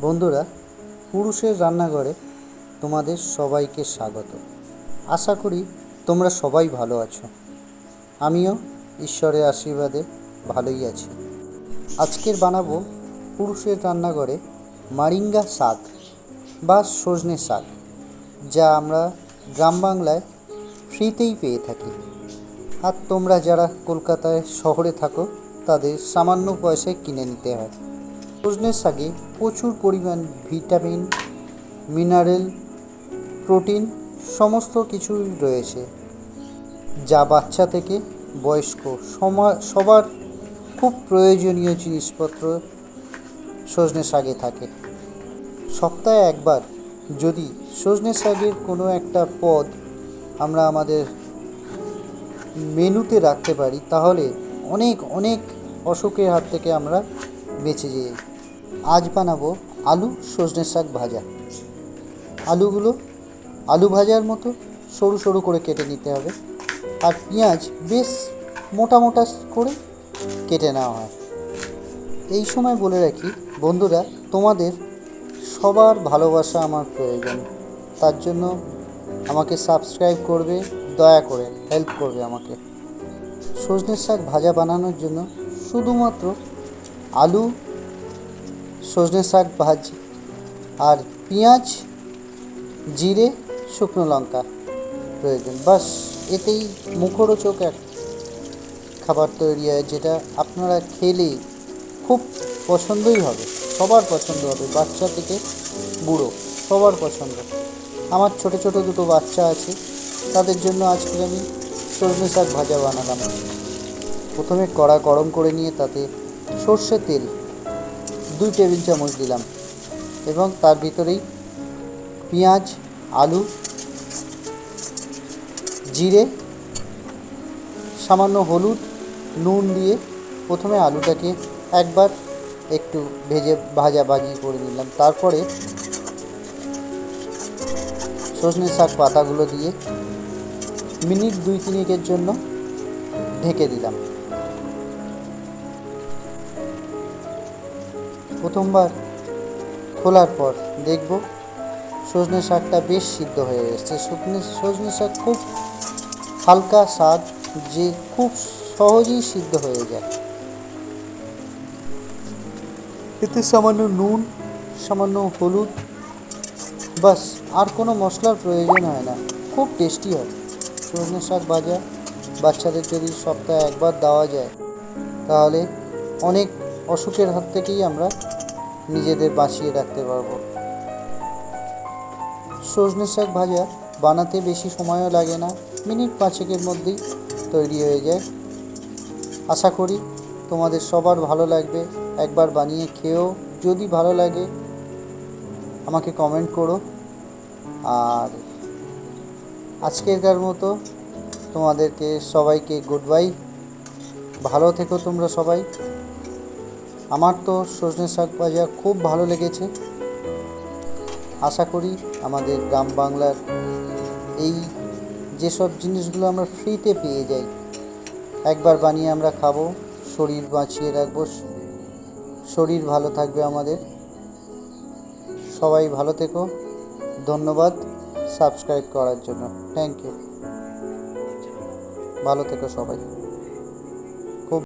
বন্ধুরা, পুরুষের রান্নাঘরে তোমাদের সবাইকে স্বাগত। আশা করি তোমরা সবাই ভালো আছো। আমিও ঈশ্বরের আশীর্বাদে ভালোই আছি। আজকের বানাবো পুরুষের রান্নাঘরে মারিঙ্গা শাক বা সজনে শাক, যা আমরা গ্রাম বাংলায় ফ্রিতেই পেয়ে থাকি। আর তোমরা যারা কলকাতায় শহরে থাকো, তাদের সামান্য পয়সায় কিনে নিতে হয়। সজনের শাকে প্রচুর পরিমাণ ভিটামিন, মিনারেল, প্রোটিন সমস্ত কিছুই রয়েছে। যা বাচ্চা থেকে বয়স্ক সবার খুব প্রয়োজনীয় জিনিসপত্র সজনে শাকে থাকে। সপ্তাহে একবার যদি সজনে শাকের কোনো একটা পদ আমরা আমাদের মেনুতে রাখতে পারি, তাহলে অনেক অনেক অসুখের হাত থেকে আমরা বেঁচে যাই আজ বানাবো আলু সজনে শাক ভাজা। আলুগুলো আলু ভাজার মতো সরু সরু করে কেটে নিতে হবে। আর পেঁয়াজ বেশ মোটা মোটা করে কেটে নেওয়া হয়। এই সময় বলে রাখি, বন্ধুরা, তোমাদের সবার ভালোবাসা আমার প্রয়োজন। তার জন্য আমাকে সাবস্ক্রাইব করবে, দয়া করে হেল্প করবে আমাকে। সজনের শাক ভাজা বানানোর জন্য শুধুমাত্র আলু সজনে শাক ভাজি আর পেঁয়াজ, জিরে, শুকনো লঙ্কা প্রয়োজন। বাস, এতেই মুখরোচক এক খাবার তৈরি হয় যেটা আপনারা খেলে খুব পছন্দই হবে, সবার পছন্দ হবে। বাচ্চা থেকে বুড়ো, সবার পছন্দ। আমার ছোট ছোট দুটো বাচ্চা আছে, তাদের জন্য আজকে আমি সজনে শাক ভাজা বানালাম। প্রথমে কড়া গরম করে নিয়ে তাতে সর্ষে তেল দুই টেবিল চামচ দিলাম এবং তার ভিতরেই পেঁয়াজ, আলু, জিরে, সামান্য হলুদ, নুন দিয়ে প্রথমে আলুটাকে একবার একটু ভেজে ভাজা ভাজি করে নিলাম। তারপরে সজনে শাক পাতাগুলো দিয়ে মিনিট দুই তিনেকের জন্য ঢেকে দিলাম। প্রথমবার খোলার পর দেখব সজনে শাকটা বেশ সিদ্ধ হয়ে এসছে। সজনে সজনে শাক খুব হালকা স্বাদ, যে খুব সহজেই সিদ্ধ হয়ে যায়। এতে সামান্য নুন, সামান্য হলুদ, বাস আর কোনো মশলার প্রয়োজন হয় না। খুব টেস্টি হয়। সজনে শাক ভাজা, বাচ্চাদের যদি সপ্তাহে একবার দেওয়া যায়, তাহলে অনেক অসুখের হাত থেকেই আমরা নিজেদের বাঁচিয়ে রাখতে পারব। সজনে শাক ভাজা বানাতে বেশি সময়ও লাগে না, মিনিট পাঁচেকের মধ্যেই তৈরি হয়ে যায়। আশা করি তোমাদের সবার ভালো লাগবে, একবার বানিয়ে খেয়েও যদি ভালো লাগে, আমাকে কমেন্ট করো। আর আজকেরকার মতো তোমাদেরকে সবাইকে গুড বাই ভালো থেকো তোমরা সবাই। আমার তো সজনে শাক ভাজা খুব ভালো লেগেছে। আশা করি আমাদের গ্রাম বাংলার এই যেসব জিনিসগুলো আমরা ফ্রিতে পেয়ে যাই, একবার বানিয়ে আমরা খাব, শরীর বাঁচিয়ে রাখব, শরীর ভালো থাকবে আমাদের। সবাই ভালো থেকো, ধন্যবাদ সাবস্ক্রাইব করার জন্য। থ্যাংক ইউ ভালো থেকো সবাই।